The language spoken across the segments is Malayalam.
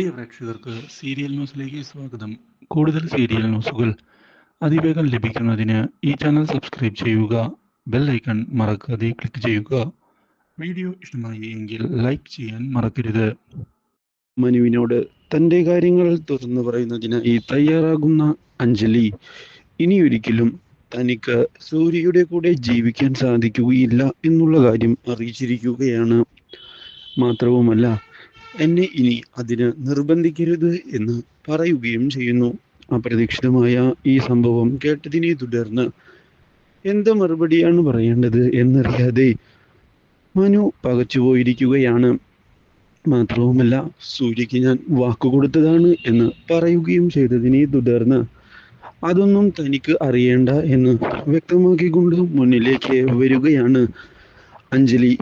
പ്രിയ പ്രേക്ഷകർക്ക് സീരിയൽ ന്യൂസിലേക്ക് സ്വാഗതം. കൂടുതൽ സീരിയൽ ന്യൂസുകൾ അതിവേഗം ലഭിക്കുന്നതിന് ഈ ചാനൽ സബ്സ്ക്രൈബ് ചെയ്യുക ബെൽ ഐക്കൺ മറക്കാതെ ക്ലിക്ക് ചെയ്യുക. വീഡിയോ ഇഷ്ടമായി എങ്കിൽ ലൈക്ക് ചെയ്യാൻ മറക്കരുത്. മനുവിനോട് തന്റെ കാര്യങ്ങൾ തുറന്നു ഈ തയ്യാറാകുന്ന അഞ്ജലി ഇനിയൊരിക്കലും തനിക്ക് സൂര്യയുടെ കൂടെ ജീവിക്കാൻ സാധിക്കുകയില്ല എന്നുള്ള കാര്യം അറിയിച്ചിരിക്കുകയാണ്. മാത്രവുമല്ല എന്നെ ഇനി അതിന് നിർബന്ധിക്കരുത് എന്ന് പറയുകയും ചെയ്യുന്നു. അപ്രതീക്ഷിതമായ ഈ സംഭവം കേട്ടതിനെ തുടർന്ന് എന്ത് മറുപടിയാണ് പറയേണ്ടത് എന്നറിയാതെ മനു പകച്ചുപോയിരിക്കുകയാണ് മാത്രവുമല്ല സൂര്യക്ക് ഞാൻ വാക്കുകൊടുത്തതാണ് എന്ന് പറയുകയും ചെയ്തതിനെ തുടർന്ന് അതൊന്നും തനിക്ക് അറിയേണ്ട എന്ന് വ്യക്തമാക്കിക്കൊണ്ട് മുന്നിലേക്ക് വരികയാണ് അഞ്ജലി.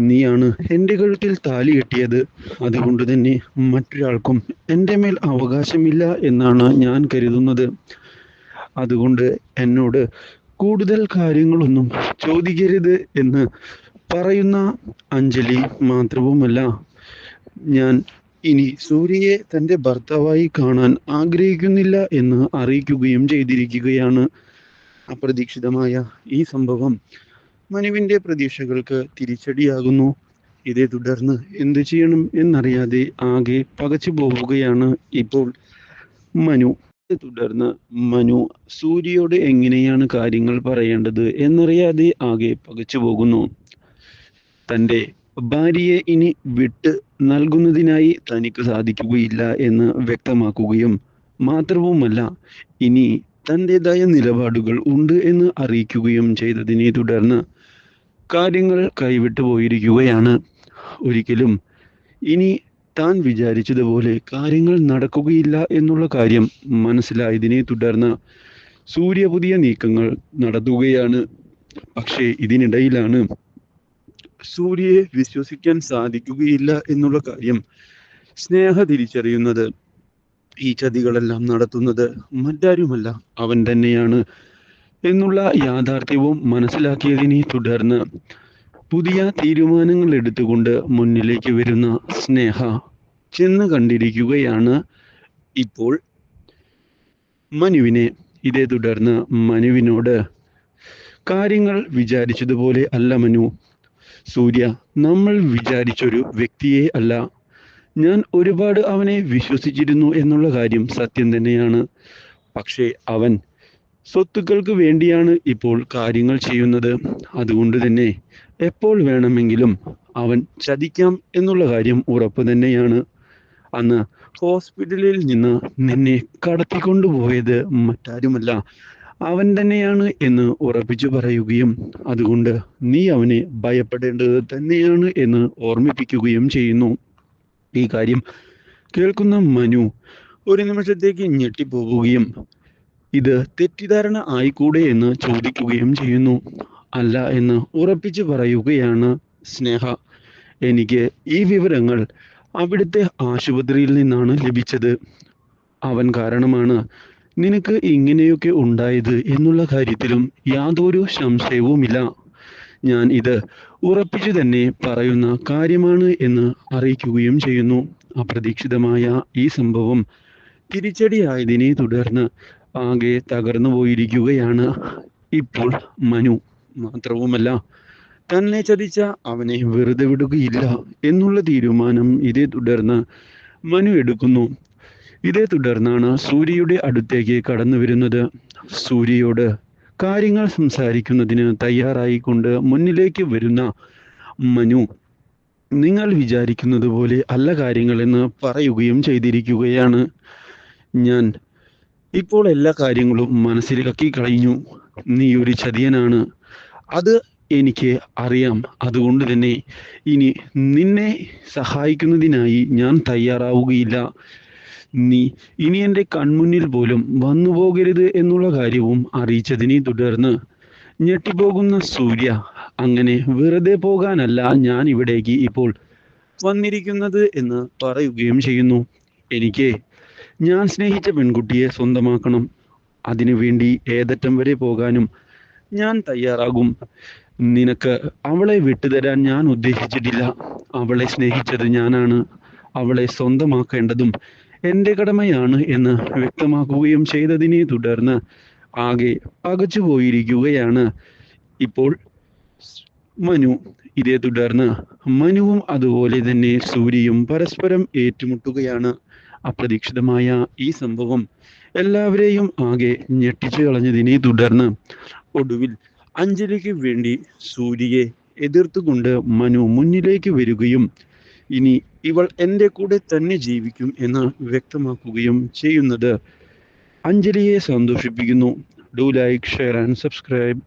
നീയാണ് എന്റെ കഴുത്തിൽ താലി കെട്ടിയത്. അതുകൊണ്ട് തന്നെ മറ്റൊരാൾക്കും എന്റെ മേൽ അവകാശമില്ല എന്നാണ് ഞാൻ കരുതുന്നത്. അതുകൊണ്ട് എന്നോട് കൂടുതൽ കാര്യങ്ങളൊന്നും ചോദിക്കരുത് എന്ന് പറയുന്ന അഞ്ജലി മാത്രവുമല്ല ഞാൻ ഇനി സൂര്യയെ തന്റെ ഭർത്താവായി കാണാൻ ആഗ്രഹിക്കുന്നില്ല എന്ന് അറിയിക്കുകയും ചെയ്തിരിക്കുകയാണ്. അപ്രതീക്ഷിതമായ ഈ സംഭവം മനുവിന്റെ പ്രതീക്ഷകൾക്ക് തിരിച്ചടിയാകുന്നു. ഇതേ തുടർന്ന് എന്തു ചെയ്യണം എന്നറിയാതെ ആകെ പകച്ചു പോവുകയാണ് ഇപ്പോൾ മനു. ഇതേ തുടർന്ന് മനു സൂര്യയോട് എങ്ങനെയാണ് കാര്യങ്ങൾ പറയേണ്ടത് എന്നറിയാതെ ആകെ പകച്ചു പോകുന്നു. തന്റെ ഭാര്യയെ ഇനി വിട്ട് നൽകുന്നതിനായി തനിക്ക് സാധിക്കുകയില്ല എന്ന് വ്യക്തമാക്കുകയും മാത്രവുമല്ല ഇനി തന്റെതായ നിലപാടുകൾ ഉണ്ട് എന്ന് അറിയിക്കുകയും ചെയ്തതിനെ തുടർന്ന് കാര്യങ്ങൾ കൈവിട്ടു പോയിരിക്കുകയാണ്. ഒരിക്കലും ഇനി താൻ വിചാരിച്ചതുപോലെ കാര്യങ്ങൾ നടക്കുകയില്ല എന്നുള്ള കാര്യം മനസ്സിലായതിനെ തുടർന്ന് സൂര്യ പുതിയ നീക്കങ്ങൾ നടത്തുകയാണ്. പക്ഷേ ഇതിനിടയിലാണ് സൂര്യയെ വിശ്വസിക്കാൻ സാധിക്കുകയില്ല എന്നുള്ള കാര്യം സ്നേഹ തിരിച്ചറിയുന്നത്. ഈ ചതികളെല്ലാം നടത്തുന്നത് മറ്റാരുമല്ല അവൻ തന്നെയാണ് എന്നുള്ള യാഥാർത്ഥ്യവും മനസ്സിലാക്കിയതിനെ തുടർന്ന് പുതിയ തീരുമാനങ്ങൾ എടുത്തുകൊണ്ട് മുന്നിലേക്ക് വരുന്ന സ്നേഹ ചെന്ന് കണ്ടിരിക്കുകയാണ് ഇപ്പോൾ മനുവിനെ. ഇതേ തുടർന്ന് മനുവിനോട് കാര്യങ്ങൾ വിചാരിച്ചതുപോലെ അല്ല മനു. സൂര്യ നമ്മൾ വിചാരിച്ചൊരു വ്യക്തിയെ അല്ല ഞാൻ ഒരുപാട് അവനെ വിശ്വസിച്ചിരുന്നു എന്നുള്ള കാര്യം സത്യം തന്നെയാണ്. പക്ഷേ അവൻ സ്വത്തുക്കൾക്ക് വേണ്ടിയാണ് ഇപ്പോൾ കാര്യങ്ങൾ ചെയ്യുന്നത്. അതുകൊണ്ട് തന്നെ എപ്പോൾ വേണമെങ്കിലും അവൻ ചതിക്കാം എന്നുള്ള കാര്യം ഉറപ്പ് തന്നെയാണ്. അന്ന് ഹോസ്പിറ്റലിൽ നിന്ന് നിന്നെ കടത്തിക്കൊണ്ടുപോയത് മറ്റാരുമല്ല. അവൻ തന്നെയാണ് എന്ന് ഉറപ്പിച്ചു പറയുകയും അതുകൊണ്ട് നീ അവനെ ഭയപ്പെടേണ്ടത് തന്നെയാണ് എന്ന് ഓർമ്മിപ്പിക്കുകയും ചെയ്യുന്നു. ഈ കാര്യം കേൾക്കുന്ന മനു ഒരു നിമിഷത്തേക്ക് ഞെട്ടിപ്പോകുകയും ഇത് തെറ്റിദ്ധാരണ ആയിക്കൂടെ എന്ന് ചോദിക്കുകയും ചെയ്യുന്നു. അല്ല എന്ന് ഉറപ്പിച്ചു പറയുകയാണ് സ്നേഹ. എനിക്ക് ഈ വിവരങ്ങൾ അവിടുത്തെ ആശുപത്രിയിൽ നിന്നാണ് ലഭിച്ചത്. അവൻ കാരണമാണ് നിനക്ക് ഇങ്ങനെയൊക്കെ ഉണ്ടായത് എന്നുള്ള കാര്യത്തിലും യാതൊരു സംശയവുമില്ല. ഞാൻ ഇത് ഉറപ്പിച്ചു തന്നെ പറയുന്ന കാര്യമാണ് എന്ന് അറിയിക്കുകയും ചെയ്യുന്നു. അപ്രതീക്ഷിതമായ ഈ സംഭവം തിരിച്ചടിയായതിനെ തുടർന്ന് ആകെ തകർന്നു പോയിരിക്കുകയാണ് ഇപ്പോൾ മനു. മാത്രവുമല്ല തന്നെ ചതിച്ച അവനെ വെറുതെ വിടുകയില്ല എന്നുള്ള തീരുമാനം ഇതേ തുടർന്ന് മനു എടുക്കുന്നു. ഇതേ തുടർന്നാണ് സൂര്യയുടെ അടുത്തേക്ക് കടന്നു വരുന്നത് സൂര്യയോട് കാര്യങ്ങൾ സംസാരിക്കുന്നതിന് തയ്യാറായിക്കൊണ്ട് മുന്നിലേക്ക് വരുന്ന മനു നിങ്ങൾ വിചാരിക്കുന്നത് പോലെ അല്ല കാര്യങ്ങളെന്ന് പറയുകയും ചെയ്തിരിക്കുകയാണ് ഞാൻ. ഇപ്പോൾ എല്ലാ കാര്യങ്ങളും മനസ്സിലാക്കി കഴിഞ്ഞു. നീ ഒരു ചതിയനാണ്. അത് എനിക്ക് അറിയാം. അതുകൊണ്ട് തന്നെ ഇനി നിന്നെ സഹായിക്കുന്നതിനായി ഞാൻ തയ്യാറാവുകയില്ല. നീ ഇനി എന്റെ കൺമുന്നിൽ പോലും വന്നു പോകരുത് എന്നുള്ള കാര്യവും അറിയിച്ചതിനെ തുടർന്ന് ഞെട്ടിപ്പോകുന്ന സൂര്യ അങ്ങനെ വെറുതെ പോകാനല്ല ഞാൻ ഇവിടേക്ക് ഇപ്പോൾ വന്നിരിക്കുന്നത് എന്ന് പറയുകയും ചെയ്യുന്നു. എനിക്ക് ഞാൻ സ്നേഹിച്ച പെൺകുട്ടിയെ സ്വന്തമാക്കണം. അതിനുവേണ്ടി ഏതറ്റം വരെ പോകാനും ഞാൻ തയ്യാറാകും. നിനക്ക് അവളെ വിട്ടുതരാൻ ഞാൻ ഉദ്ദേശിച്ചിട്ടില്ല. അവളെ സ്നേഹിച്ചത് ഞാനാണ്. അവളെ സ്വന്തമാക്കേണ്ടതും എന്റെ കടമയാണ് എന്ന് വ്യക്തമാക്കുകയും ചെയ്തതിനെ തുടർന്ന് ആകെ പകച്ചുപോയിരിക്കുകയാണ് ഇപ്പോൾ മനു. ഇതേ തുടർന്ന് മനുവും അതുപോലെ തന്നെ സൂര്യയും പരസ്പരം ഏറ്റുമുട്ടുകയാണ് അപ്രതീക്ഷിതമായ ഈ സംഭവം. എല്ലാവരെയും ആകെ ഞെട്ടിച്ചു കളഞ്ഞതിനെ തുടർന്ന് ഒടുവിൽ അഞ്ജലിക്ക് വേണ്ടി സൂര്യയെ എതിർത്തുകൊണ്ട് മനു മുന്നിലേക്ക് വരികയും ഇനി ഇവൾ എന്റെ കൂടെ തന്നെ ജീവിക്കും എന്ന് വ്യക്തമാക്കുകയും ചെയ്യുന്നത്. അഞ്ജലിയെ സന്തോഷിപ്പിക്കുന്നു. Do like share and subscribe